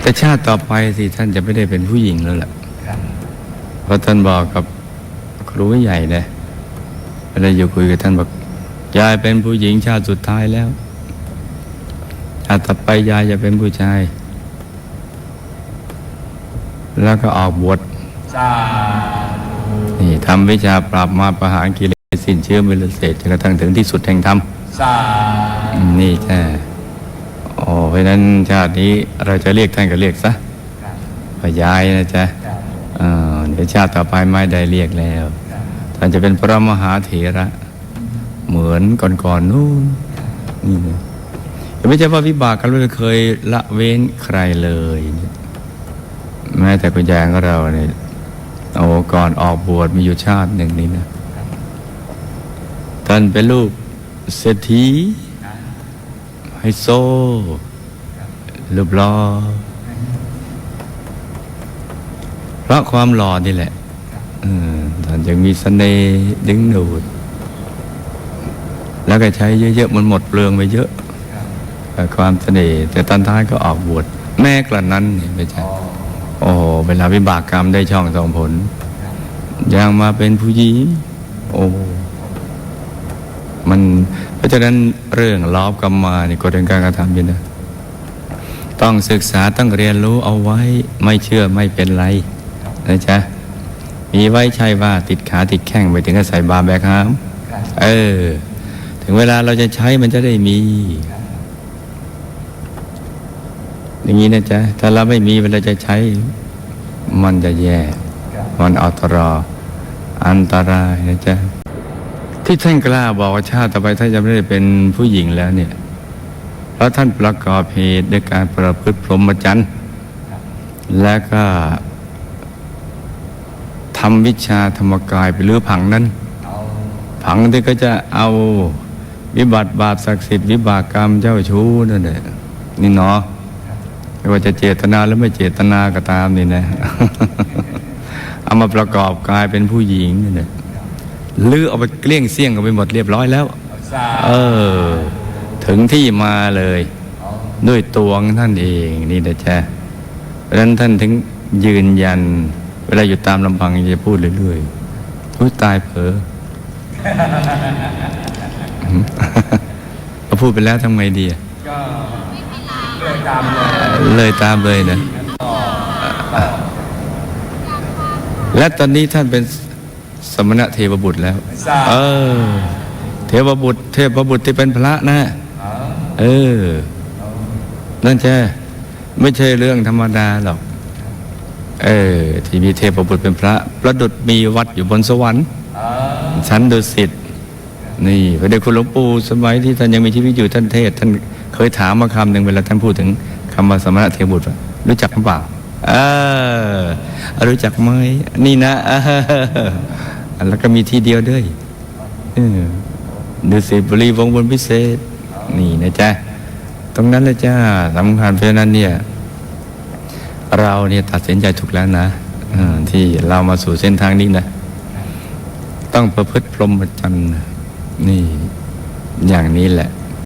แต่ชาติต่อไปสิท่านจะไม่ได้เป็นผู้หญิงแล้วล่ะครับเพราะท่านบอกกับครูใหญ่นะเวลาอยู่คุยกับท่านบอกยายเป็นผู้หญิงชาติสุดท้ายแล้วชาติต่อไปยายจะเป็นผู้ชาย แล้วก็ออกบวชสานี่ทำวิชาปราบมาประหารกิเลสสิ้นเชื้อมิลเศษจนกระทั่งถึงที่สุดแห่งธรรมสาอืมนี่ใช่โอ้เพ ราะฉะนั้นชาตินี้เราจะเรียกท่านก็เรียกซะครับว่ายายนะจ๊ะครับเอ่อเดี๋ยวชาติต่อไปไม่ได้เรียกแล้วครับท่านจะเป็นพระมหาเถระ เหมือนก่อนๆนู่นนี่นะแต่ไม่ใช่ว่าวิบากกันไม่เคยละเว้นใครเลยเนี่ยแม้แต่คุณยายของเราเนี่ยโอ้ก่อนออกบวชมีอยู่ชาติหนึ่งนี่นะ ท่านเป็นลูกเศรษฐีไฮโซ รูปล่อเพราะความหล่อนี่แหละออท่านยังมีเสน่ห์ดึงดูด แล้วก็ใช้เยอะๆมันหมดเปลืองไปเยอะเอ่ความเสน่ห์แต่ตอนท้ายก็ออกบวชแม่กระนั้นเนี่ไม่ใช่โอ้โหเวลาวิบากกรรมได้ช่องส่งผลยังมาเป็นผู้หญิงโอ้มันเพราะฉะนั้นเรื่องลอบกรรมมานี่ก็เป็นการกระทำอยู่นะ ต้องศึกษาต้องเรียนรู้เอาไว้ไม่เชื่อไม่เป็นไรนะจ๊ะมีไว้ใช่ว่าติดขาติดแข้งไปถึงกับใส่บาแบกหามครับเออ ถึงเวลาเราจะใช้มันจะได้มี อย่างนี้นะจ๊ะถ้าเราไม่มีเวลาจะใช้ มันจะแย่ มันอัตรออันตรายนะจ๊ะที่ท่านกล้าบอกว่าชาติต่อไปท่านจะไม่ได้เป็นผู้หญิงแล้วเนี่ย เพราะท่านประกอบเหตุด้วยการประพฤติพรหมจรรย์ และก็ทำวิชาธรรมกายไปเรือผังนั้นเอาผังที่ก็จะเอาวิบัติบาปศักดิ์สิทธิ์วิบากกรรมเจ้าชู้นั่นแหละนี่เนาะไม่ว่าจะเจตนาหรือไม่เจตนาก็ตามนี่นะเอามาประกอบกายเป็นผู้หญิงนี่นะลือเอาไปเกลี้ยงเสี่ยงกันไปหมดเรียบร้อยแล้วสาเออ ถึงที่มาเลย ด้วยตัวของท่านเองนี่นะจ๊ะเพราะฉะนั้นท่านถึงยืนยัน เวลาอยู่ตามลำพังจะพูดเรื่อยๆอุ้ยตายเผลอเราพูดไปแล้วทำไงดีอะก็เลื่อยตามเลยเลยตามเลยนะและตอนนี้ท่านเป็นสมณะเทวบุตรแล้วสาเออ เทวบุตร เทพบุตรที่เป็นพระนะ เออ นั่นใช่ ไม่ใช่เรื่องธรรมดาหรอก เออ ที่มีเทพบุตรเป็นพระ ประดุษมีวัดอยู่บนสวรรค์ชั้นดุสิตนี่พระเดชคุณหลวงปู่สมัยที่ท่านยังมีชีวิตอยู่ท่านเทศ ท่านเคยถามมาคำหนึ่งเวลาท่านพูดถึงคำว่าสมณะเทบุตรรู้จักหรือเปล่าเออรู้จักไหมนี่นะแล้วก็มีทีเดียวด้วยเออดุสิตบุรีวงบนพิเศษ นี่นะจ๊ะตรงนั้นเลยจ้าสำคัญเพราะนั้นเนี่ยเราเนี่ยตัดสินใจถูกแล้วนะที่เรามาสู่เส้นทางนี้นะ ต้องประพฤติพรหมจรรย์นี่อย่างนี้แหละ